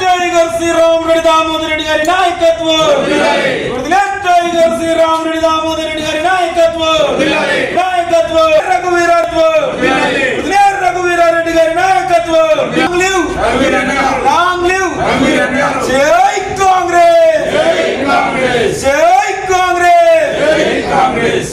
Tiger Sriram Reddy Damodar Reddy గారి నాయకత్వం. Tiger Sriram Reddy Damodar Reddy గారి నాయకత్వం నాయకత్వం రఘువీరత్వం రఘువీరారెడ్డి గారి నాయకత్వం లాంగ్ లివ్ లాంగ్ లివ్ జై కాంగ్రెస్ జై Congress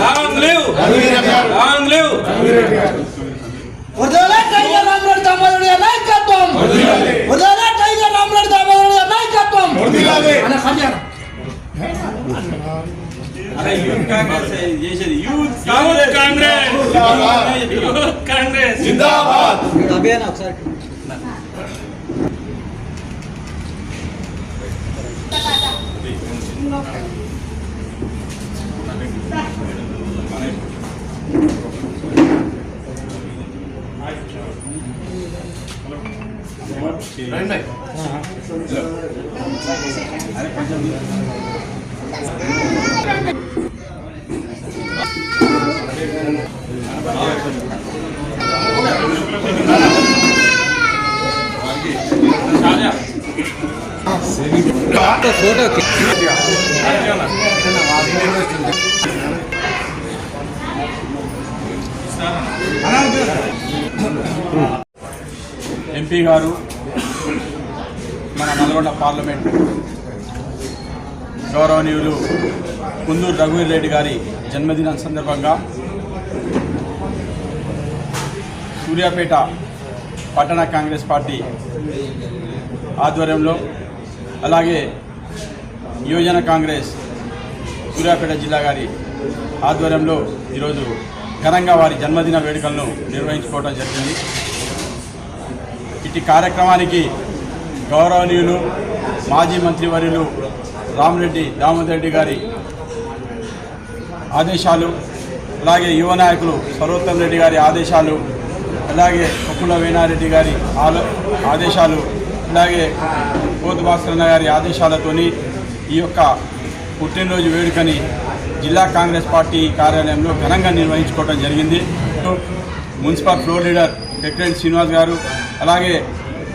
long live long live వదలా tiger Ramreddy దామోదరుడు నాయకత్వం. వదలా టైగర్ రామరెడ్డి దామోదరుడు గారి నాయకత్వం అన్న కళ్యాణం అరే యూత్ కాంగ్రెస్ చేసేది? యూత్ కాంగ్రెస్. యూత్ ఎంపీ గారు మన నల్గొండ పార్లమెంట్ గౌరవనీయులు కుందూరు రఘువీర్ రెడ్డి గారి జన్మదినం సందర్భంగా సూర్యాపేట పట్టణ కాంగ్రెస్ పార్టీ ఆధ్వర్యంలో అలాగే యువజన కాంగ్రెస్ సూర్యాపేట జిల్లా గారి ఆధ్వర్యంలో ఈరోజు ఘనంగా వారి జన్మదిన వేడుకలను నిర్వహించుకోవడం జరిగింది. ఇటు కార్యక్రమానికి గౌరవనీయులు మాజీ మంత్రివర్యులు రామరెడ్డి దామోదర్ రెడ్డి గారి ఆదేశాలు అలాగే యువ నాయకులు సర్వోత్తమ్ రెడ్డి గారి ఆదేశాలు అలాగే కొప్పుల వేణారెడ్డి గారి ఆదేశాలు అలాగే కోతు భాస్కరన్న గారి ఆదేశాలతోని ఈ యొక్క పుట్టినరోజు వేడుకని జిల్లా కాంగ్రెస్ పార్టీ కార్యాలయంలో ఘనంగా నిర్వహించుకోవడం జరిగింది. మున్సిపల్ ఫ్లోర్ లీడర్ కెక్రెడ్డి శ్రీనివాస్ గారు అలాగే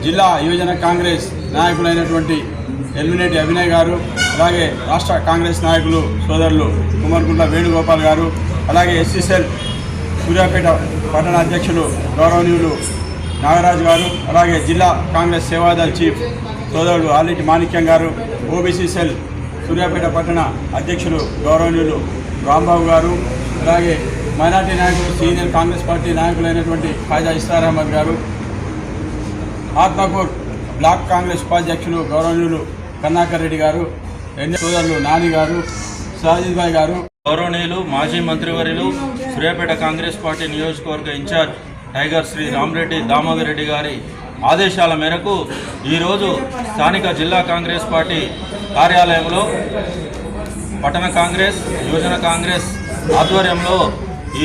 జిల్లా యువజన కాంగ్రెస్ నాయకులైనటువంటి ఎల్మినేటి అభినయ్ గారు అలాగే రాష్ట్ర కాంగ్రెస్ నాయకులు సోదరులు కుమార్గుంట్ల వేణుగోపాల్ గారు అలాగే ఎస్సీసెల్ సూర్యాపేట పట్టణ అధ్యక్షులు గౌరవనీయులు నాగరాజు గారు అలాగే జిల్లా కాంగ్రెస్ సేవాదల్ చీఫ్ సోదరుడు ఆలిటి మాణిక్యం గారు ఓబీసీ సెల్ సూర్యాపేట పట్టణ అధ్యక్షులు గౌరవనీయులు రాంబాబు గారు అలాగే మైనార్టీ నాయకులు సీనియర్ కాంగ్రెస్ పార్టీ నాయకులైనటువంటి ఖాజా ఇస్తార్ అహ్మద్ గారు ఆత్మకూర్ బ్లాక్ కాంగ్రెస్ ఉపాధ్యక్షులు గౌరవనీయులు కన్నాకర్ రెడ్డి గారు ఎన్ని సోదరులు నాని గారు సాజిద్ భాయ్ గారు. గౌరవనీయులు మాజీ మంత్రివర్యులు సూర్యాపేట కాంగ్రెస్ పార్టీ నియోజకవర్గ in charge tiger Shri Ramreddy Damodar Reddy గారి ఆదేశాల మేరకు ఈరోజు స్థానిక జిల్లా కాంగ్రెస్ పార్టీ కార్యాలయంలో పట్టణ కాంగ్రెస్ యువజన కాంగ్రెస్ ఆధ్వర్యంలో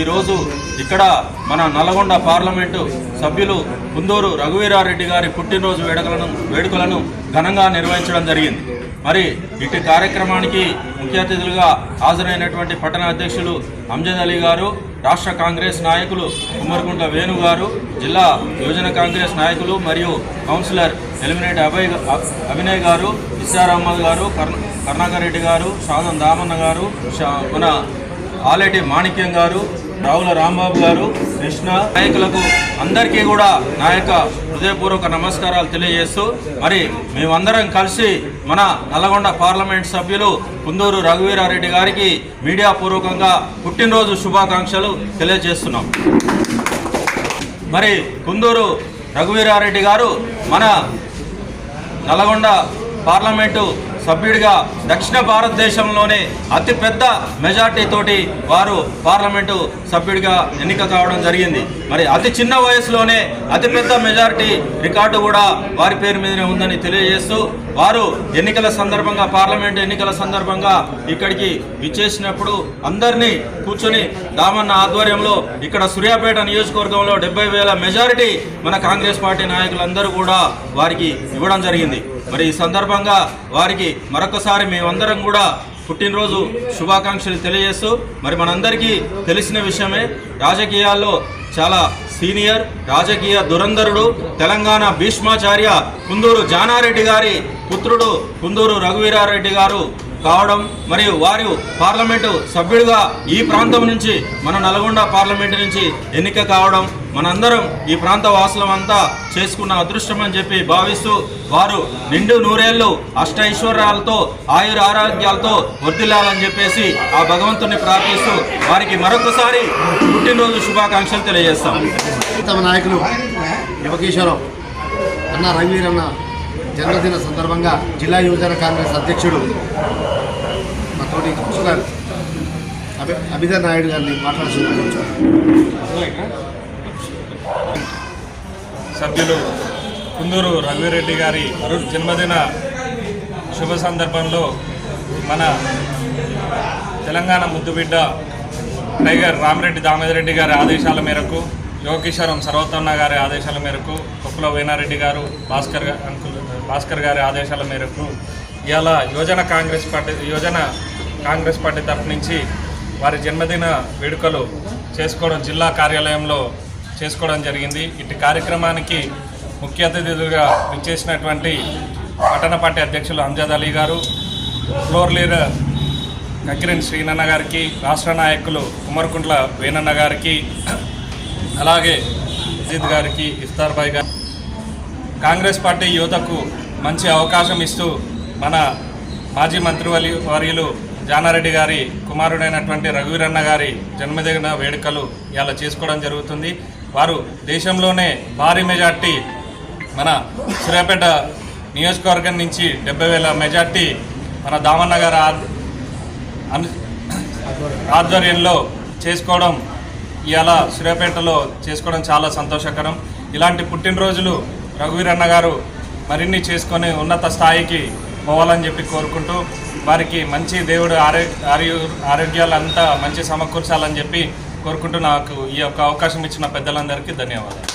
ఈరోజు ఇక్కడ మన నల్గొండ పార్లమెంటు సభ్యులు కుందూరు రఘువీరారెడ్డి గారి పుట్టినరోజు వేడుకలను వేడుకలను ఘనంగా నిర్వహించడం జరిగింది. మరి ఇటు కార్యక్రమానికి ముఖ్య అతిథులుగా హాజరైనటువంటి పట్టణ అధ్యక్షులు అంజద్ అలీ గారు రాష్ట్ర కాంగ్రెస్ నాయకులు కుమ్మరిగుంట వేణు గారు జిల్లా యువజన కాంగ్రెస్ నాయకులు మరియు కౌన్సిలర్ ఎలిమినేట్ అభయ్ అభినయ్ గారు ఇస్సార్ అహ్మద్ గారు కర్ణాకర్ రెడ్డి గారు షాదం దామన్న గారు మన ఆలేటి మాణిక్యం గారు రావుల రాంబాబు గారు కృష్ణ నాయకులకు అందరికీ కూడా నా యొక్క హృదయపూర్వక నమస్కారాలు తెలియజేస్తూ మరి మేమందరం కలిసి మన నల్గొండ పార్లమెంట్ సభ్యులు కుందూరు రఘువీరారెడ్డి గారికి మీడియా పూర్వకంగా పుట్టినరోజు శుభాకాంక్షలు తెలియజేస్తున్నాం. మరి కుందూరు రఘువీరారెడ్డి గారు మన నల్గొండ పార్లమెంటు సభ్యుడిగా దక్షిణ భారతదేశంలోనే అతిపెద్ద మెజార్టీ తోటి వారు పార్లమెంటు సభ్యుడిగా ఎన్నిక కావడం జరిగింది. మరి అతి చిన్న వయసులోనే అతిపెద్ద మెజారిటీ రికార్డు కూడా వారి పేరు మీదనే ఉందని తెలియజేస్తూ వారు ఎన్నికల సందర్భంగా పార్లమెంట్ ఎన్నికల సందర్భంగా ఇక్కడికి విచ్చేసినప్పుడు అందరినీ కూర్చొని దామన్న ఆధ్వర్యంలో ఇక్కడ సూర్యాపేట నియోజకవర్గంలో డెబ్బై వేల మెజారిటీ మన కాంగ్రెస్ పార్టీ నాయకులందరూ కూడా వారికి ఇవ్వడం జరిగింది. మరి ఈ సందర్భంగా వారికి మరొకసారి మేమందరం కూడా పుట్టినరోజు శుభాకాంక్షలు తెలియజేస్తూ మరి మనందరికీ తెలిసిన విషయమే రాజకీయాల్లో చాలా సీనియర్ రాజకీయ దురంధరుడు తెలంగాణ భీష్మాచార్య కుందూరు జానారెడ్డి గారి పుత్రుడు కుందూరు రఘువీరారెడ్డి గారు కావడం మరియు వారు పార్లమెంటు సభ్యుడిగా ఈ ప్రాంతం నుంచి మన నల్గొండ పార్లమెంటు నుంచి ఎన్నిక కావడం మనందరం ఈ ప్రాంత వాసులం అంతా చేసుకున్న అదృష్టం అని చెప్పి భావిస్తూ వారు నిండు నూరేళ్ళు అష్టైశ్వర్యాలతో ఆయుర ఆరోగ్యాలతో వర్దిల్లాలని చెప్పేసి ఆ భగవంతుని ప్రార్థిస్తూ వారికి మరొకసారి పుట్టినరోజు శుభాకాంక్షలు తెలియజేస్తాం. తమ నాయకులు యువకేశ్వరరావు అన్న రఘువీర్ జన్మదిన సందర్భంగా జిల్లా యువజన కాంగ్రెస్ అధ్యక్షుడు మా తోటి గారు అభి అభిధర్ నాయుడు గారిని మాట్లాడుతున్నాను సభ్యులు కుందూరు రవిరెడ్డి గారి జన్మదిన శుభ సందర్భంలో మన తెలంగాణ ముద్దుబిడ్డ టైగర్ రామిరెడ్డి దామోదరెడ్డి గారి ఆదేశాల మేరకు యోగకిషోరం సర్వోత్తమ్మ గారి ఆదేశాల మేరకు కొప్పుల వేనారెడ్డి గారు భాస్కర్ గా- అంకుల్ భాస్కర్ గారి ఆదేశాల మేరకు ఇవాళ యోజన కాంగ్రెస్ పార్టీ యోజన కాంగ్రెస్ పార్టీ తరఫు నుంచి వారి జన్మదిన వేడుకలు చేసుకోవడం జిల్లా కార్యాలయంలో చేసుకోవడం జరిగింది. ఇటు కార్యక్రమానికి ముఖ్య అతిథులుగా విచ్చేసినటువంటి పట్టణ పార్టీ అధ్యక్షులు అంజాద్ అలీ గారు ఫ్లోర్ లీడర్ కకిరణ్ శ్రీనన్న గారికి రాష్ట్ర నాయకులు కుమరకుంట్ల వేనన్న గారికి అలాగే అజిత్ గారికి ఇఫ్తార్ భాయ్ గారు కాంగ్రెస్ పార్టీ యువతకు మంచి అవకాశం ఇస్తూ మన మాజీ మంత్రివలి వర్యులు జానారెడ్డి గారి కుమారుడైనటువంటి రఘువీరన్న గారి జన్మదిన వేడుకలు ఇలా చేసుకోవడం జరుగుతుంది. వారు దేశంలోనే భారీ మెజార్టీ మన సూర్యాపేట నియోజకవర్గం నుంచి డెబ్బై వేల మెజార్టీ మన దామన్న గారి ఆధ్వర్యంలో చేసుకోవడం ఇలా సూర్యాపేటలో చేసుకోవడం చాలా సంతోషకరం. ఇలాంటి పుట్టినరోజులు రఘువీరన్న గారు మరిన్ని చేసుకొని ఉన్నత స్థాయికి పోవాలని చెప్పి కోరుకుంటూ వారికి మంచి దేవుడు ఆరోగ్య ఆరోగ్యాలు ఆరోగ్యాలంతా మంచి సమకూర్చాలని చెప్పి కోరుకుంటూ నాకు ఈ యొక్క అవకాశం ఇచ్చిన పెద్దలందరికీ ధన్యవాదాలు.